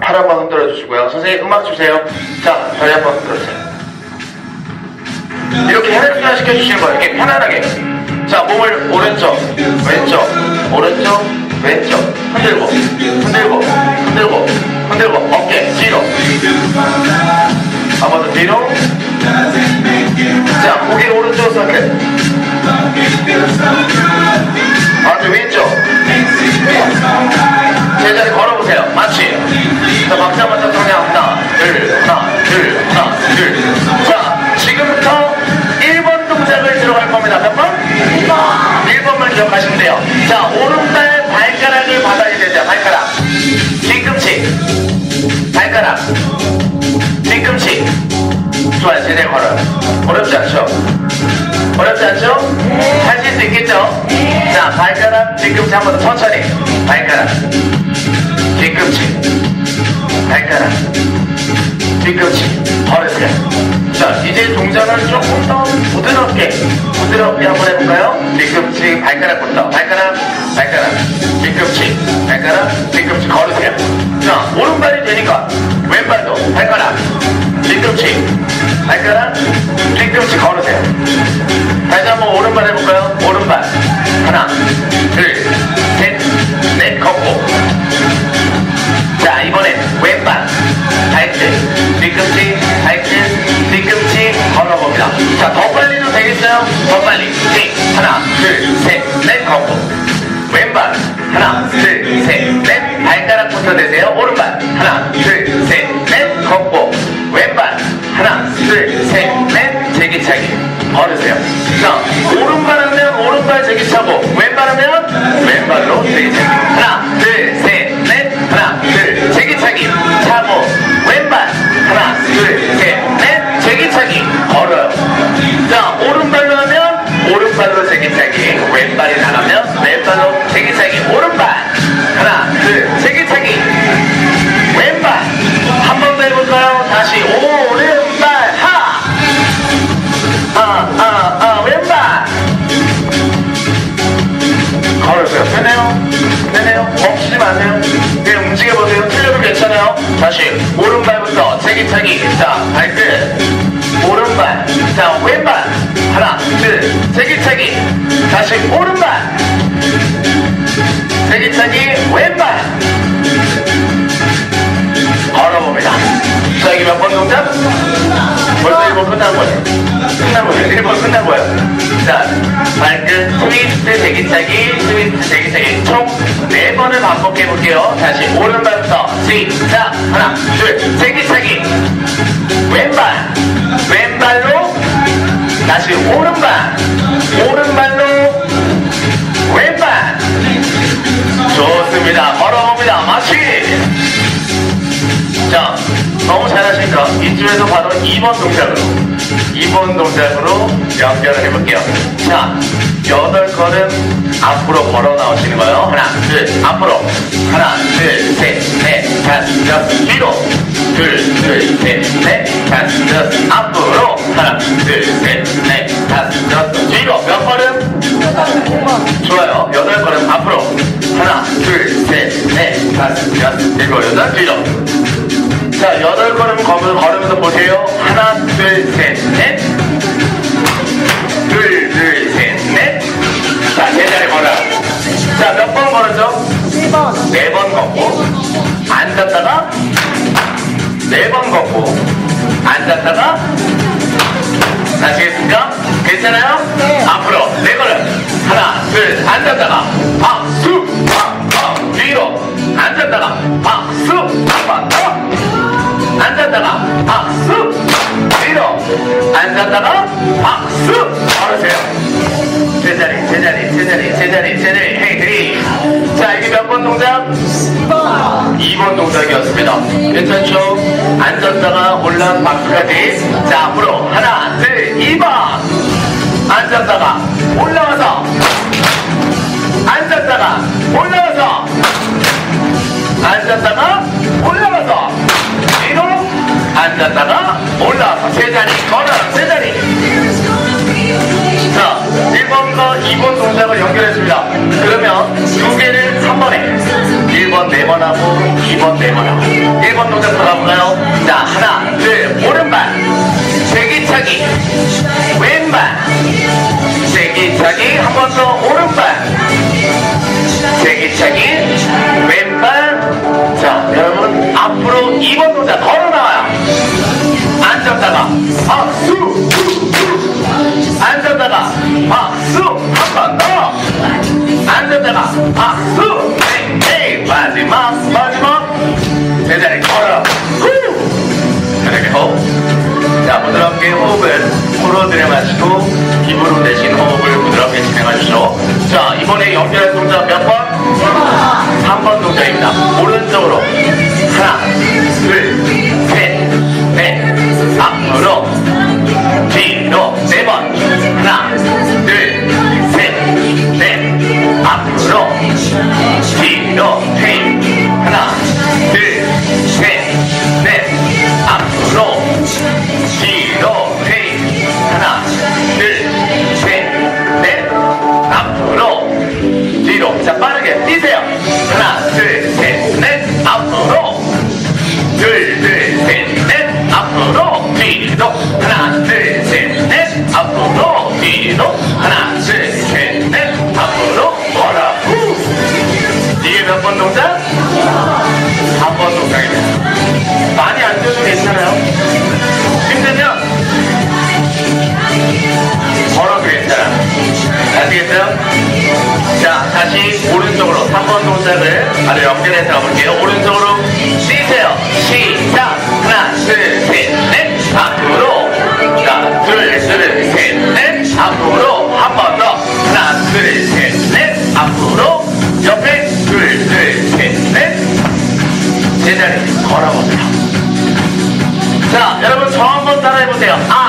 팔 한번 흔들어 주시고요. 선생님 음악 주세요. 자, 다리 한번 흔들어 주세요. 이렇게 혈액 순환 시켜주시는 거예요. 이렇게 편안하게. 자, 몸을 오른쪽, 왼쪽, 오른쪽, 왼쪽. 흔들고, 흔들고, 흔들고, 흔들고. 어깨 뒤로. 한 번 더 뒤로. 자, 고개 오른쪽 상태. 반대 왼쪽. 제자리 걸어보세요. 마치. 자, 박수 한번 더 그냥 하나, 둘, 하나, 둘, 하나, 둘. 자, 지금부터 1번 동작을 들어갈 겁니다. 몇 번? 1번. 1번만 기억하시면 돼요. 자, 오른발 발가락을 받아야 되죠. 발가락. 뒤꿈치. 발가락. 뒤꿈치. 좋아요. 제대로 걸어요. 어렵지 않죠? 어렵지 않죠? 하실 수 있겠죠? 자, 발가락, 뒤꿈치 한 번 더 천천히. 발가락, 뒤꿈치. 걸으세요. 자, 이제 동작을 조금 더 부드럽게, 부드럽게 한번 해볼까요? 뒤꿈치, 발가락부터. 발가락, 발가락, 뒤꿈치, 발가락, 뒤꿈치. 걸으세요. 자, 오른발이 되니까 걸으세요. 자, 오른발 하면 오른발 제기 차고, 왼발 하면 왼발로 제기 차기. 하나, 둘, 셋, 넷. 하나, 둘, 제기 차기. 차고, 왼발. 하나, 둘, 셋, 넷. 제기 차기. 걸어요. 자, 오른발로 하면 오른발로 제기 차기. 왼발이 나가면 괜찮아요. 다시 오른발부터 제기차기. 자, 발끝. 오른발. 자, 왼발. 하나, 둘, 제기차기. 다시 오른발. 제기차기, 왼발. 걸어봅니다. 자, 이게 몇번 동작? 벌써 1번 끝난 거예요. 끝난 거예요. 1번 끝난 거예요. 자, 발끝 트위스트 제기차기, 트위스트 제기차기 총 4번을 반복해 볼게요. 다시 오른발부터 시작. 하나, 둘, 제기차기. 왼발, 왼발로 다시 오른발, 오른발로 2번 동작으로 2번 동작으로 연결을 해볼게요. 자, 여덟 걸음 앞으로 걸어 나오시는 거예요. 하나, 둘, 앞으로. 하나, 둘, 셋, 넷, 다섯, 여섯, 뒤로. 둘, 둘, 셋, 넷, 다섯, 여섯, 앞으로. 하나, 둘, 셋, 넷, 다섯, 여섯, 뒤로. 몇 걸음? 좋아요. 여덟 걸음 앞으로. 하나, 둘, 셋, 넷, 다섯, 여섯, 일곱, 여덟, 뒤로. 자, 여덟 걸음 보세요. 하나, 둘, 셋, 넷. 둘, 둘, 셋, 넷. 자, 제자리 걸어요. 자, 몇 번 걸었죠? 1번. 네 번 걷고, 앉았다가, 네 번 걷고, 앉았다가, 아시겠습니까? 괜찮아요? 네. 앞으로, 네 걸음. 하나, 둘, 앉았다가, 박 앉았다가 박수! 걸으세요. 제자리 제자리 제자리 제자리 제자리. 헤이 헤이. 자 이게 몇 번 동작? 2번. 2번 동작이었습니다. 괜찮죠? 앉았다가 올라온 박수까지. 자 앞으로 하나 둘 2번. 앉았다가 올라와서. 앉았다가 올라와서. 앉았다가 올라와서. 뒤로 앉았다가 올라와서. 제자리 1번과 2번 동작을 연결했습니다. 그러면 두 개를 3번에 1번 4번 하고 2번 4번 하고 1번 동작 들어가볼까요? 자 하나 둘 오른발 제기차기 앉았다가 박수 에이 에이 마지막 마지막. 제자리 걸어 후! 이렇게 호흡. 자 부드럽게 호흡을 코로 들여마시고 입으로 내신 호흡을 부드럽게 진행하십시오. 자 이번에 연결할 동작 몇 번? 3번. 동작입니다. 오른쪽으로 하나 둘 셋 넷 앞으로 걸어 후! 이게 몇 번 동작? 3번 동작입니다 많이 앉아도 괜찮아요. 힘들면 걸어도 괜찮아요. 아시겠어요? 자 다시 오른쪽으로 3번 동작을 바로 연결해서 가볼게요. 오른쪽으로 뛰세요. 시작! 하나 둘 셋 넷 앞으로. 자둘둘셋 넷 앞으로. 한번더 하나 둘 셋 넷 앞으로 옆에 둘 둘 셋 넷. 제자리 걸어보세요 자 여러분 저 한번 따라해보세요. 아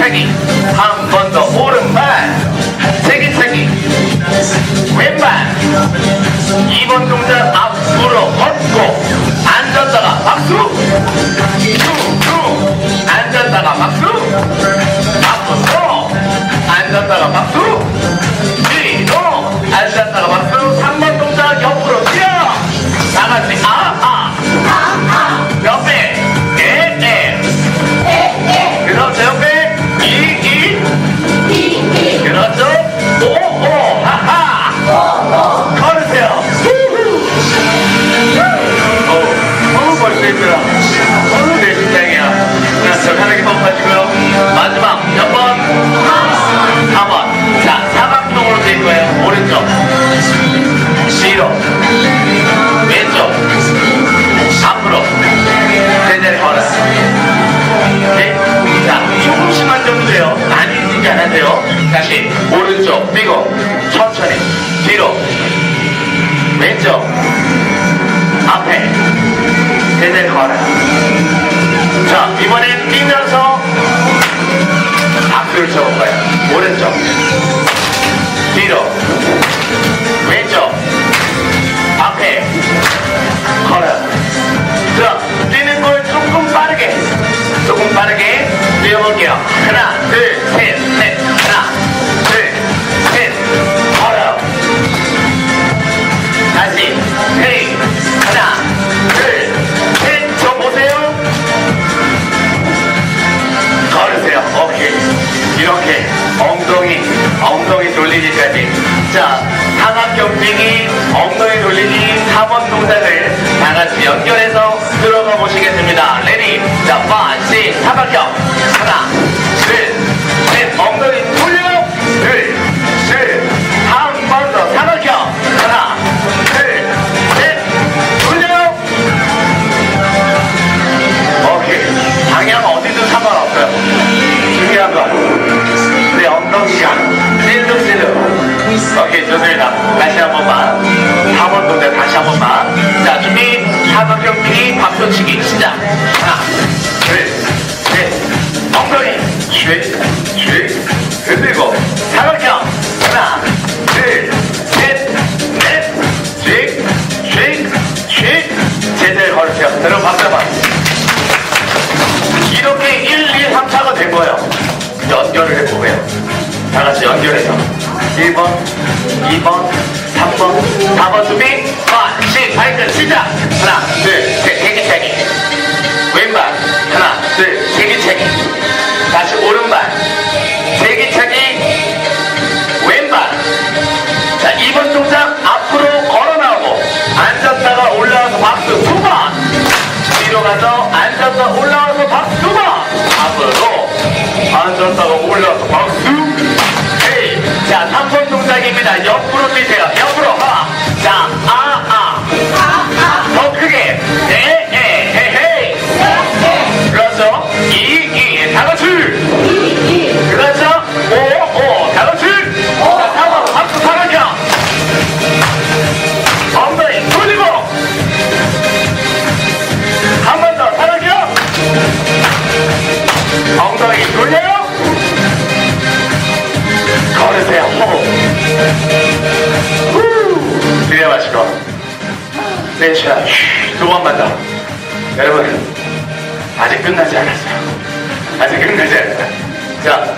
제기차기. 한 번 더 오른발. 제기차기. 왼발. 2번 동작 앞 오른쪽, 뒤로, 왼쪽, 앞에, 걸어요. 자, 뛰는 걸 조금 빠르게, 조금 빠르게 뛰어볼게요. 하나, 둘, 셋, 넷, 하나, 둘, 셋, 걸어요. 다시, 헤이, 하나, 이렇게 엉덩이 엉덩이 돌리기까지. 자 삼합경직이 엉덩이 돌리기 3번 동작을 다같이 연결해서 들어가 보시겠습니다. 레디 자 5, 6, 삼합경. 하나 박수치기, 시작. 하나, 둘, 셋. 엉덩이. 쉐, 쉐. 흔들고. 사각형. 하나, 둘, 셋, 넷. 쉐, 쉐, 쉐. 제자리 걸으세요. 여러분 박수 한번. 이렇게 1, 2, 3, 4가 된 거예요. 연결을 해보고요. 다 같이 연결해서. 1번, 2번, 3번, 4번 준비. 1, 10, 발끝 시작. 하나, 둘, 후. 들여 마시고. 내쉬어. 두 번만 더. 여러분, 아직 끝나지 않았어요. 아직 끝나지 않았어요. 자,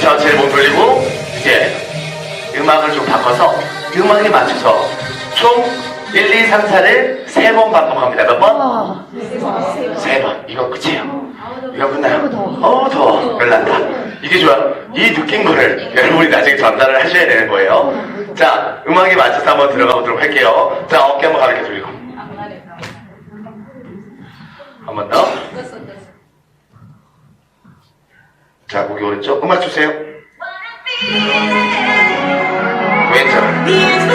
전체를 몸 돌리고, 이제 음악을 좀 바꿔서 음악에 맞춰서 총 1, 2, 3, 4를 세 번 반복합니다. 몇 번? 세 번. 이거 끝이에요. 끝나요. 어, 더워. 열난다. 이게 좋아요. 이 느낀 거를 여러분이 나중에 전달을 하셔야 되는 거예요. 자, 음악에 맞춰서 한번 들어가 보도록 할게요. 자, 어깨 한번 가르쳐 주고. 한번 더. 자, 고기 오른쪽. 음악 주세요. 왼쪽.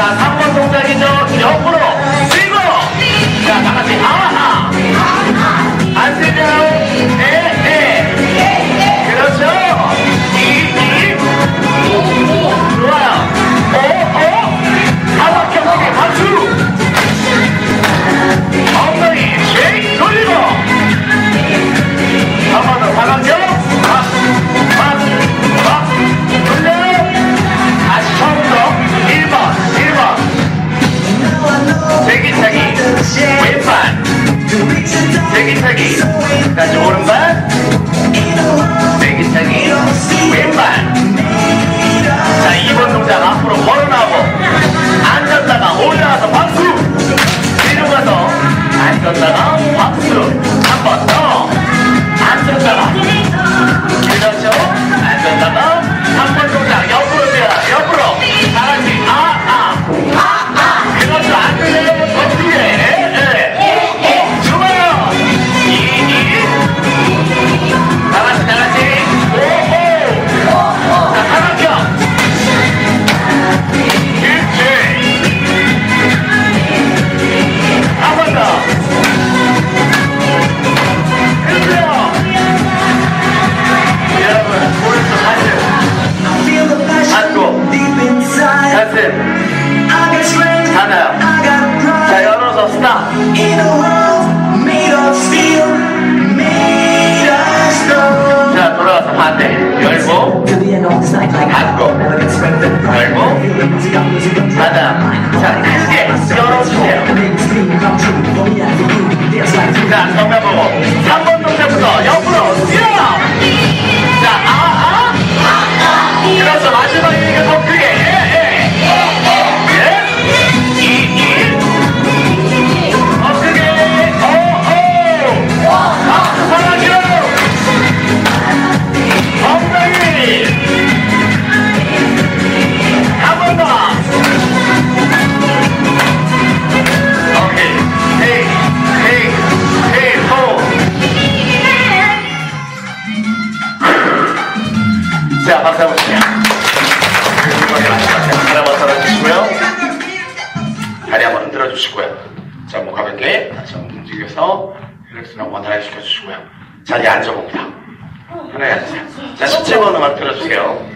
나 세기 세기까지 오는 자, 목 가볍게 다시 한번 움직여서 혈액순환 원활하게 시켜주시고요. 자리에 앉아봅니다. 편하게 앉으세요. 자, 17번 음악 들어주세요.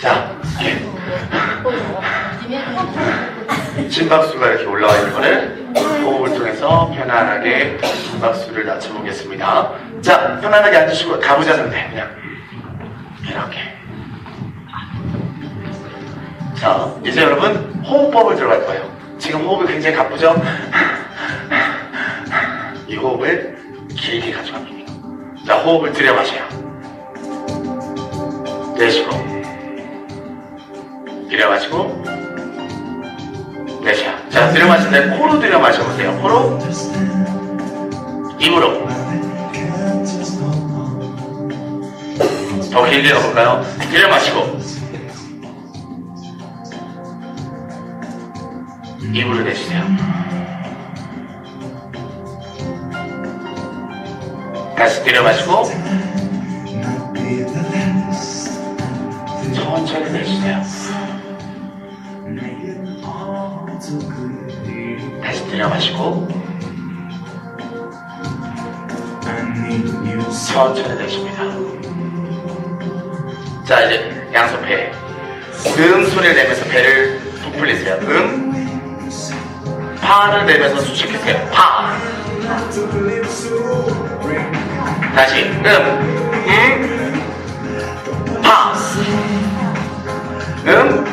자, 예. 심박수가 이렇게 올라와 있는 거를 호흡을 통해서 편안하게 심박수를 낮춰보겠습니다. 자, 편안하게 앉으시고 가부좌 상태 그냥 이렇게. 자, 이제 여러분 호흡법을 들어갈 거예요. 지금 호흡이 굉장히 가쁘죠? 이 호흡을 길게 가져갑니다. 자, 호흡을 들여 마셔요. 내쉬고. 들여 마시고. 내쉬어. 자, 들여 마실 때 코로 들여 마셔보세요. 코로. 입으로. 더 길게 가볼까요? 들여 마시고. 입으로 내쉬세요. 다시 들여 마시고. 천천히 내쉬세요. 다시 들여 마시고. 천천히 내쉽니다. 자, 이제 양손 배. 음 소리를 내면서 배를 부풀리세요. 음. 파를 내면서 수축해세요. 파. 다시 음. 음. 파. 음.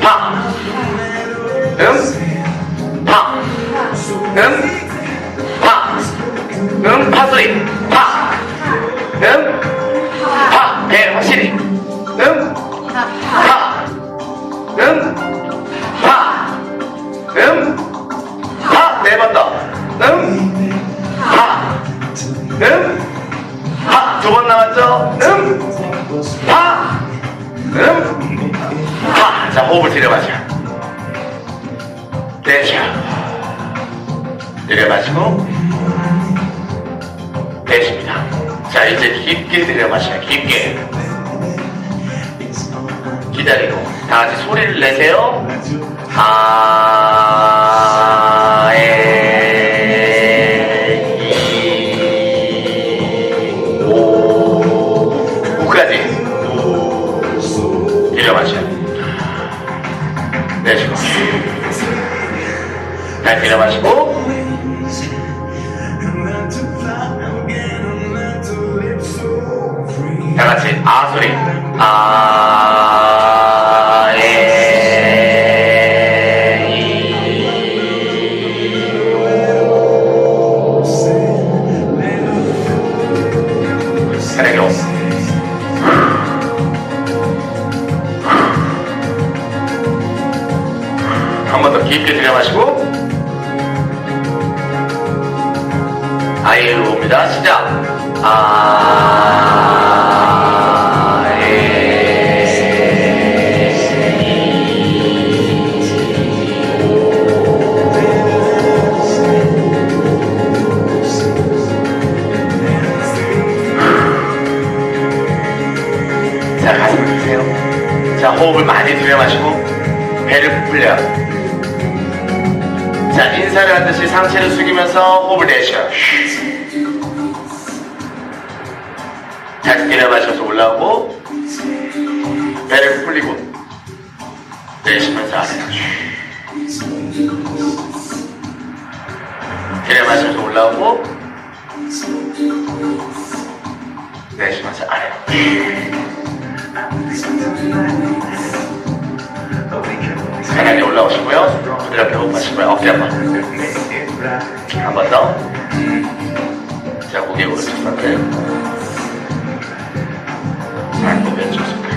파. 음. 파. 음. 파. 음. 파소리. 파. 음. 파. 배 확실히. 음. 파. 음. 마시고 아예로 옵니다 시작 아, 예, 자, 가슴을 드세요. 자, 호흡을 많이 들여 마시고, 배를 부풀려요. 자, 인사를 하듯이 상체를 숙이면서 호흡을. 다시 들여 마셔서 올라오고, 배를 풀리고, 내쉬면서 아래로. 들여 마셔서 올라오고, 내쉬면서 아래로. 편하게 올라오시고요. 부드럽게 호흡하시고요. 어깨 한 번. 한번 더. 자, 고개 오른쪽 상태. 발목 왼쪽 상태.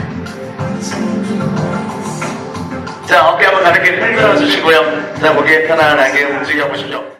자, 어깨 한번 가볍게 흔들어 주시고요. 자, 고개 편안하게 움직여 보시죠.